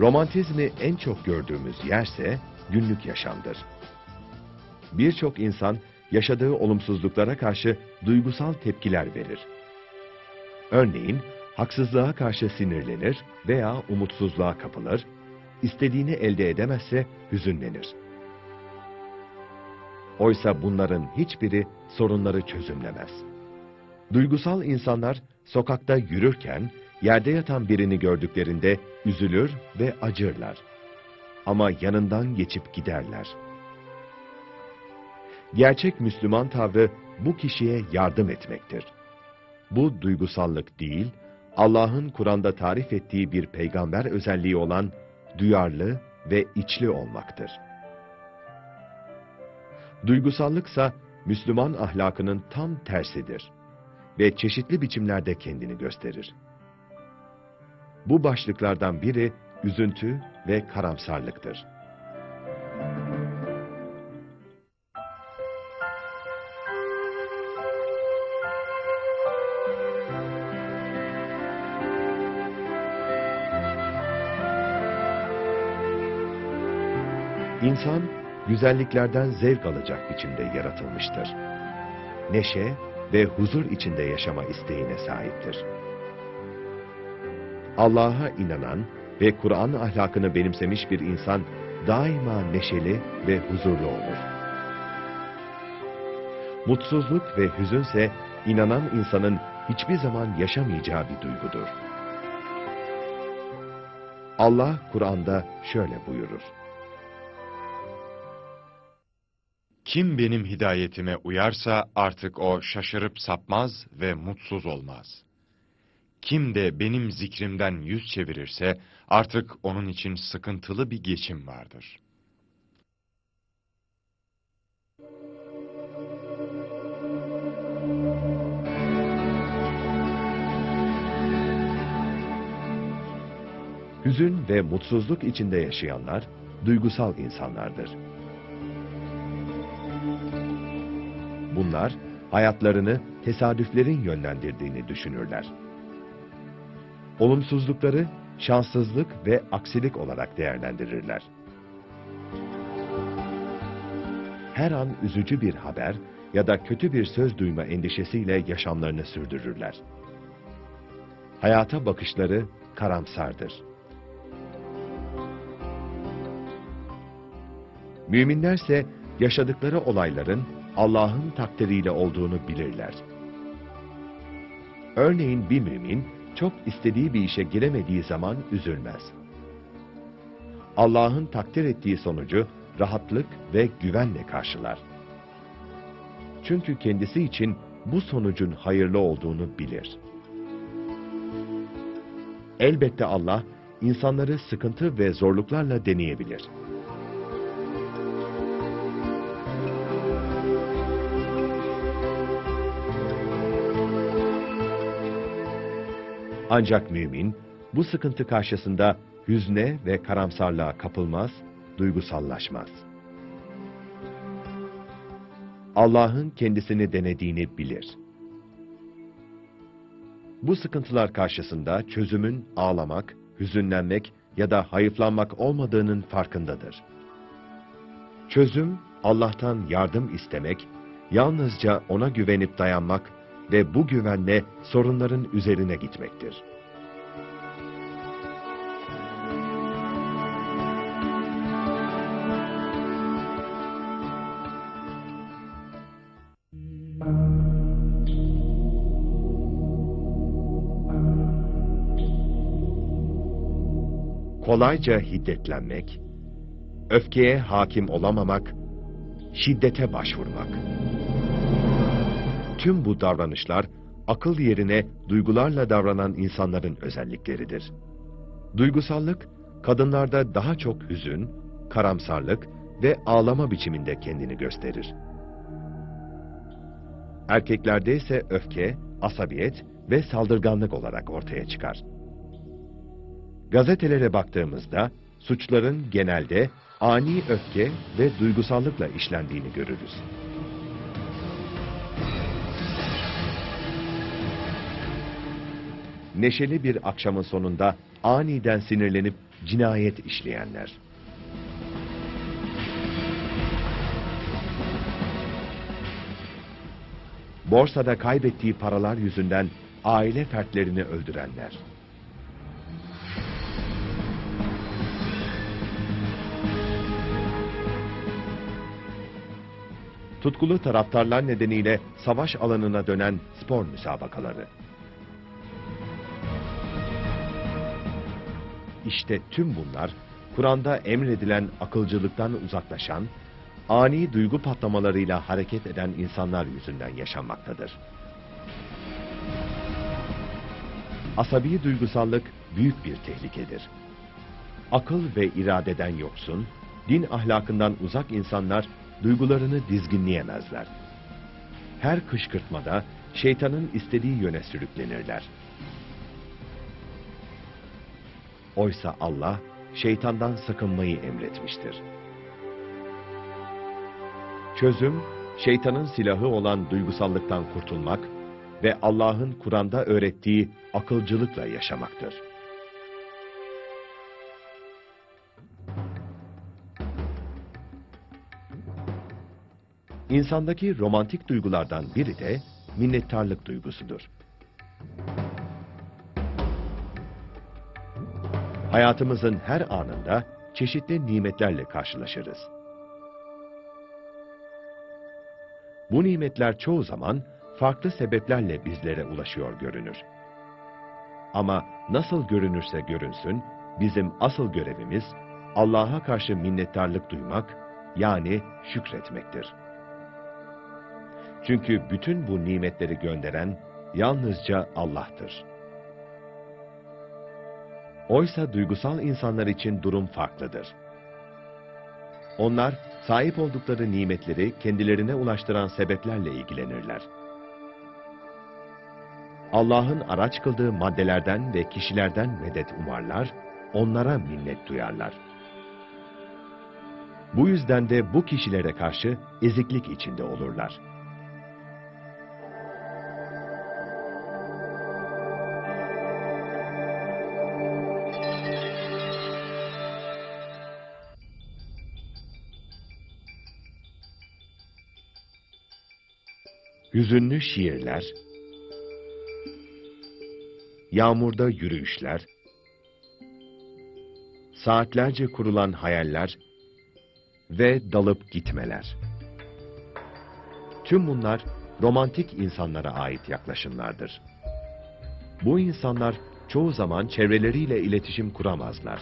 Romantizmi en çok gördüğümüz yerse günlük yaşamdır. Birçok insan yaşadığı olumsuzluklara karşı duygusal tepkiler verir. Örneğin haksızlığa karşı sinirlenir veya umutsuzluğa kapılır, istediğini elde edemezse hüzünlenir. Oysa bunların hiçbiri sorunları çözümlemez. Duygusal insanlar sokakta yürürken yerde yatan birini gördüklerinde üzülür ve acırlar. Ama yanından geçip giderler. Gerçek Müslüman tavrı bu kişiye yardım etmektir. Bu duygusallık değil, Allah'ın Kur'an'da tarif ettiği bir peygamber özelliği olan duyarlı ve içli olmaktır. Duygusallıksa Müslüman ahlakının tam tersidir ve çeşitli biçimlerde kendini gösterir. Bu başlıklardan biri üzüntü ve karamsarlıktır. İnsan, güzelliklerden zevk alacak biçimde yaratılmıştır. Neşe ve huzur içinde yaşama isteğine sahiptir. Allah'a inanan ve Kur'an ahlakını benimsemiş bir insan daima neşeli ve huzurlu olur. Mutsuzluk ve hüzünse inanan insanın hiçbir zaman yaşamayacağı bir duygudur. Allah Kur'an'da şöyle buyurur. Kim benim hidayetime uyarsa artık o şaşırıp sapmaz ve mutsuz olmaz. Kim de benim zikrimden yüz çevirirse artık onun için sıkıntılı bir geçim vardır. Hüzün ve mutsuzluk içinde yaşayanlar duygusal insanlardır. Bunlar hayatlarını tesadüflerin yönlendirdiğini düşünürler. Olumsuzlukları şanssızlık ve aksilik olarak değerlendirirler. Her an üzücü bir haber ya da kötü bir söz duyma endişesiyle yaşamlarını sürdürürler. Hayata bakışları karamsardır. Müminlerse yaşadıkları olayların Allah'ın takdiriyle olduğunu bilirler. Örneğin bir mümin çok istediği bir işe giremediği zaman üzülmez. Allah'ın takdir ettiği sonucu rahatlık ve güvenle karşılar. Çünkü kendisi için bu sonucun hayırlı olduğunu bilir. Elbette Allah insanları sıkıntı ve zorluklarla deneyebilir. Ancak mümin bu sıkıntı karşısında hüzne ve karamsarlığa kapılmaz, duygusallaşmaz. Allah'ın kendisini denediğini bilir. Bu sıkıntılar karşısında çözümün ağlamak, hüzünlenmek ya da hayıflanmak olmadığının farkındadır. Çözüm, Allah'tan yardım istemek, yalnızca O'na güvenip dayanmak ve bu güvenle sorunların üzerine gitmektir. Kolayca hiddetlenmek, öfkeye hakim olamamak, şiddete başvurmak. Tüm bu davranışlar akıl yerine duygularla davranan insanların özellikleridir. Duygusallık, kadınlarda daha çok hüzün, karamsarlık ve ağlama biçiminde kendini gösterir. Erkeklerde ise öfke, asabiyet ve saldırganlık olarak ortaya çıkar. Gazetelere baktığımızda suçların genelde ani öfke ve duygusallıkla işlendiğini görürüz. Neşeli bir akşamın sonunda aniden sinirlenip cinayet işleyenler. Borsada kaybettiği paralar yüzünden aile fertlerini öldürenler. Tutkulu taraftarlar nedeniyle savaş alanına dönen spor müsabakaları. İşte tüm bunlar Kur'an'da emredilen akılcılıktan uzaklaşan, ani duygu patlamalarıyla hareket eden insanlar yüzünden yaşanmaktadır. Asabi duygusallık büyük bir tehlikedir. Akıl ve iradeden yoksun, din ahlakından uzak insanlar duygularını dizginleyemezler. Her kışkırtmada şeytanın istediği yöne sürüklenirler. Oysa Allah şeytandan sakınmayı emretmiştir. Çözüm, şeytanın silahı olan duygusallıktan kurtulmak ve Allah'ın Kur'an'da öğrettiği akılcılıkla yaşamaktır. İnsandaki romantik duygulardan biri de minnettarlık duygusudur. Hayatımızın her anında çeşitli nimetlerle karşılaşırız. Bu nimetler çoğu zaman farklı sebeplerle bizlere ulaşıyor görünür. Ama nasıl görünürse görünsün, bizim asıl görevimiz Allah'a karşı minnettarlık duymak, yani şükretmektir. Çünkü bütün bu nimetleri gönderen yalnızca Allah'tır. Oysa duygusal insanlar için durum farklıdır. Onlar sahip oldukları nimetleri kendilerine ulaştıran sebeplerle ilgilenirler. Allah'ın araç kıldığı maddelerden ve kişilerden medet umarlar, onlara minnet duyarlar. Bu yüzden de bu kişilere karşı eziklik içinde olurlar. Hüzünlü şiirler, yağmurda yürüyüşler, saatlerce kurulan hayaller ve dalıp gitmeler. Tüm bunlar romantik insanlara ait yaklaşımlardır. Bu insanlar çoğu zaman çevreleriyle iletişim kuramazlar.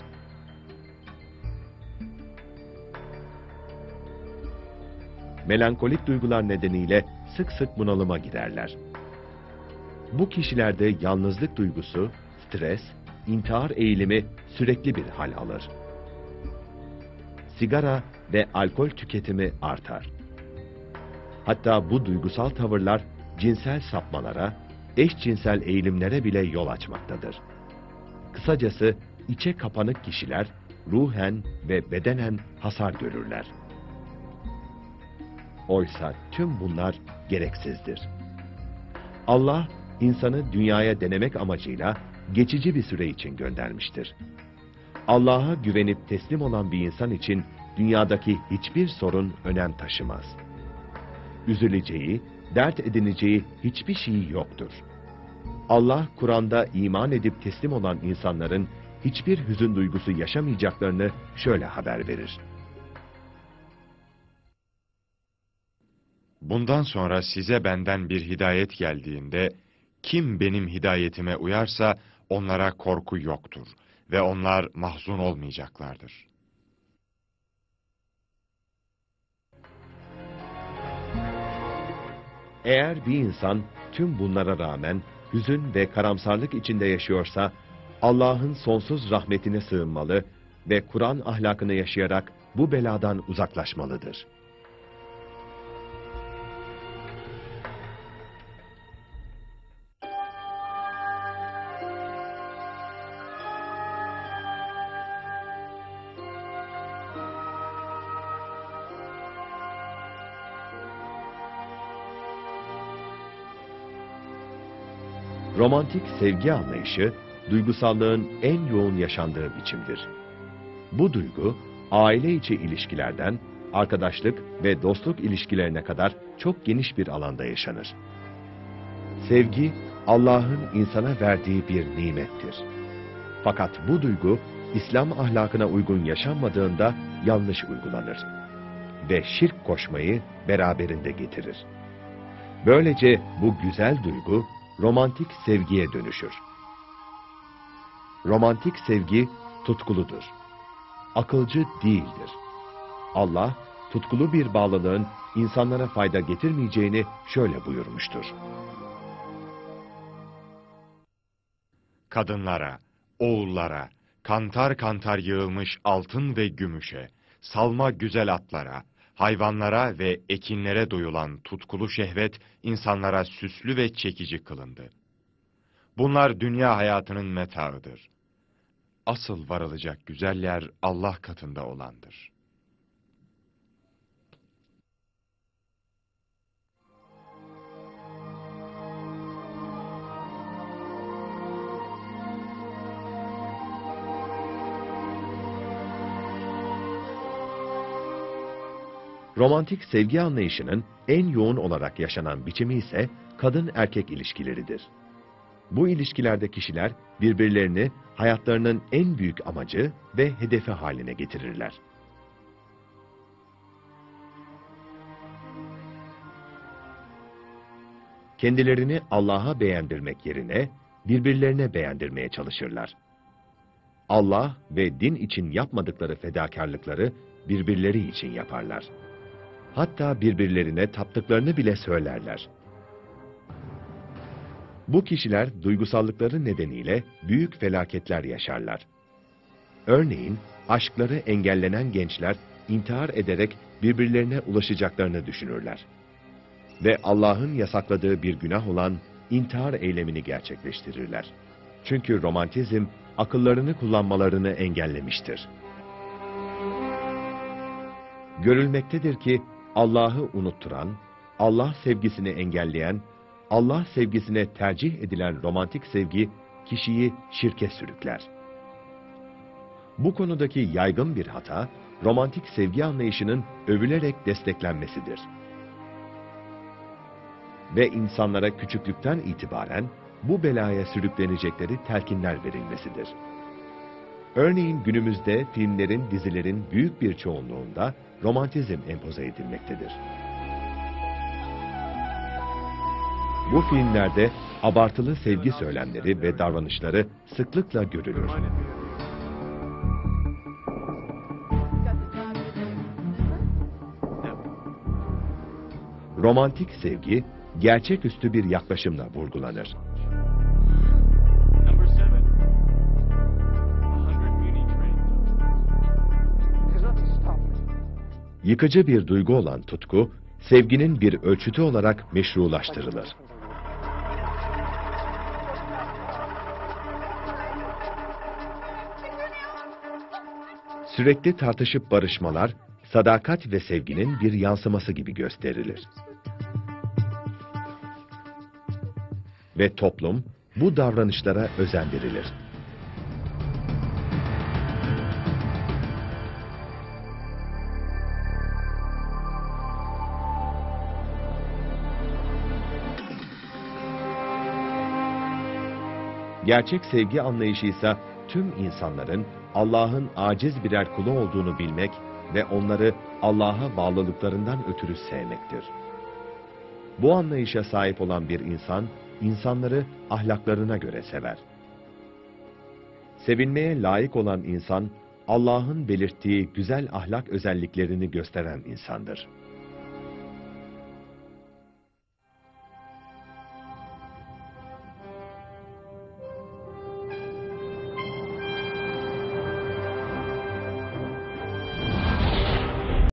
Melankolik duygular nedeniyle sık sık bunalıma giderler. Bu kişilerde yalnızlık duygusu, stres, intihar eğilimi sürekli bir hal alır. Sigara ve alkol tüketimi artar. Hatta bu duygusal tavırlar cinsel sapmalara, eşcinsel eğilimlere bile yol açmaktadır. Kısacası içe kapanık kişiler ruhen ve bedenen hasar görürler. Oysa tüm bunlar gereksizdir. Allah insanı dünyaya denemek amacıyla geçici bir süre için göndermiştir. Allah'a güvenip teslim olan bir insan için dünyadaki hiçbir sorun önem taşımaz. Üzüleceği, dert edineceği hiçbir şey yoktur. Allah Kur'an'da iman edip teslim olan insanların hiçbir hüzün duygusu yaşamayacaklarını şöyle haber verir. Bundan sonra size benden bir hidayet geldiğinde, kim benim hidayetime uyarsa onlara korku yoktur ve onlar mahzun olmayacaklardır. Eğer bir insan tüm bunlara rağmen hüzün ve karamsarlık içinde yaşıyorsa, Allah'ın sonsuz rahmetine sığınmalı ve Kur'an ahlakını yaşayarak bu beladan uzaklaşmalıdır. Romantik sevgi anlayışı, duygusallığın en yoğun yaşandığı biçimdir. Bu duygu, aile içi ilişkilerden, arkadaşlık ve dostluk ilişkilerine kadar çok geniş bir alanda yaşanır. Sevgi, Allah'ın insana verdiği bir nimettir. Fakat bu duygu, İslam ahlakına uygun yaşanmadığında yanlış uygulanır ve şirk koşmayı beraberinde getirir. Böylece bu güzel duygu romantik sevgiye dönüşür. Romantik sevgi tutkuludur. Akılcı değildir. Allah, tutkulu bir bağlılığın insanlara fayda getirmeyeceğini şöyle buyurmuştur. Kadınlara, oğullara, kantar kantar yığılmış altın ve gümüşe, salma güzel atlara, hayvanlara ve ekinlere duyulan tutkulu şehvet insanlara süslü ve çekici kılındı. Bunlar dünya hayatının metaıdır. Asıl varılacak güzel yer Allah katında olandır. Romantik sevgi anlayışının en yoğun olarak yaşanan biçimi ise kadın-erkek ilişkileridir. Bu ilişkilerde kişiler birbirlerini hayatlarının en büyük amacı ve hedefi haline getirirler. Kendilerini Allah'a beğendirmek yerine birbirlerine beğendirmeye çalışırlar. Allah ve din için yapmadıkları fedakarlıkları birbirleri için yaparlar. Hatta birbirlerine taptıklarını bile söylerler. Bu kişiler duygusallıkları nedeniyle büyük felaketler yaşarlar. Örneğin aşkları engellenen gençler intihar ederek birbirlerine ulaşacaklarını düşünürler. Ve Allah'ın yasakladığı bir günah olan intihar eylemini gerçekleştirirler. Çünkü romantizm akıllarını kullanmalarını engellemiştir. Görülmektedir ki Allah'ı unutturan, Allah sevgisini engelleyen, Allah sevgisine tercih edilen romantik sevgi kişiyi şirke sürükler. Bu konudaki yaygın bir hata, romantik sevgi anlayışının övülerek desteklenmesidir. Ve insanlara küçüklükten itibaren bu belaya sürüklenecekleri telkinler verilmesidir. Örneğin günümüzde filmlerin, dizilerin büyük bir çoğunluğunda romantizm empoze edilmektedir. Bu filmlerde abartılı sevgi söylemleri ve davranışları sıklıkla görülür. Romantik sevgi, gerçeküstü bir yaklaşımla vurgulanır. Yıkıcı bir duygu olan tutku, sevginin bir ölçütü olarak meşrulaştırılır. Sürekli tartışıp barışmalar, sadakat ve sevginin bir yansıması gibi gösterilir. Ve toplum bu davranışlara özendirilir. Gerçek sevgi anlayışı ise tüm insanların Allah'ın aciz birer kulu olduğunu bilmek ve onları Allah'a bağlılıklarından ötürü sevmektir. Bu anlayışa sahip olan bir insan, insanları ahlaklarına göre sever. Sevilmeye layık olan insan, Allah'ın belirttiği güzel ahlak özelliklerini gösteren insandır.